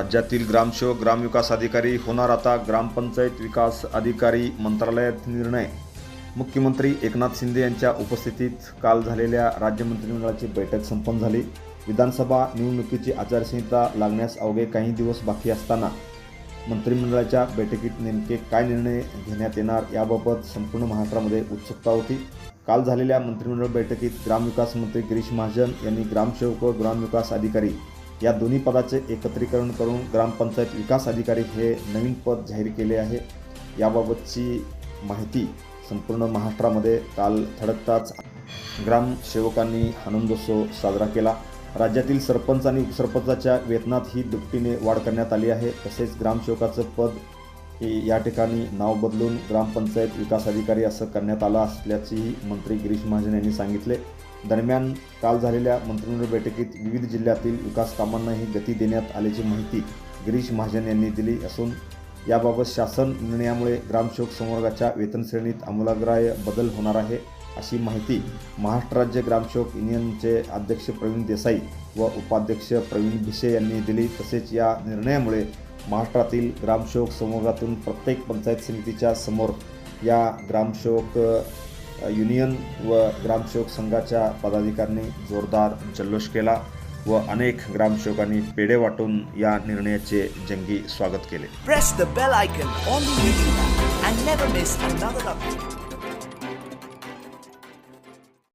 राज्यातील ग्रामसेवक ग्रामविकास अधिकारी होणार आता ग्रामपंचायत विकास अधिकारी मंत्रालयात निर्णय. मुख्यमंत्री एकनाथ शिंदे यांच्या उपस्थितीत काल झालेल्या राज्य मंत्रिमंडळाची बैठक संपन्न झाली. विधानसभा निवडणुकीची आचारसंहिता लागण्यास अवघे काही दिवस बाकी असताना मंत्रिमंडळाच्या बैठकीत नेमके काय निर्णय घेण्यात येणार याबाबत संपूर्ण महाराष्ट्रामध्ये उत्सुकता होती. काल झालेल्या मंत्रिमंडळ बैठकीत ग्रामविकास मंत्री गिरीश महाजन यांनी ग्रामसेवक व ग्रामविकास अधिकारी या दोन्ही पदाचे एकत्रीकरण करून ग्रामपंचायत विकास अधिकारी हे नवीन पद जाहीर केले आहे. याबाबतची माहिती संपूर्ण महाराष्ट्रामध्ये काल थडकताच ग्रामसेवकांनी आनंदोत्सव साजरा केला. राज्यातील सरपंच आणि उपसरपंचाच्या वेतनात ही दुपटीने वाढ करण्यात आली आहे. तसेच ग्रामसेवकाचं पद या ठिकाणी नाव बदलून ग्रामपंचायत विकास अधिकारी असं करण्यात आलं असल्याचेही मंत्री गिरीश महाजन यांनी सांगितले. दरम्यान काल झालेल्या मंत्रिमंडळ बैठकीत विविध जिल्ह्यातील विकास कामांनाही गती देण्यात आल्याची माहिती गिरीश महाजन यांनी दिली असून याबाबत शासन निर्णयामुळे ग्रामसेवक संवर्गाच्या वेतन श्रेणीत आमूलाग्राह्य बदल होणार आहे अशी माहिती महाराष्ट्र राज्य ग्रामसेवक युनियनचे अध्यक्ष प्रवीण देसाई व उपाध्यक्ष प्रवीण भिसे यांनी दिली. तसेच या निर्णयामुळे महाराष्ट्रातील ग्रामसेवक संवर्गातून प्रत्येक पंचायत समितीच्या समोर या ग्रामसेवक युनियन व ग्रामसेवक संघाच्या पदाधिकाऱ्यांनी जोरदार जल्लोष केला व अनेक ग्रामसेवकांनी पेढे वाटून या निर्णयाचे जंगी स्वागत केले.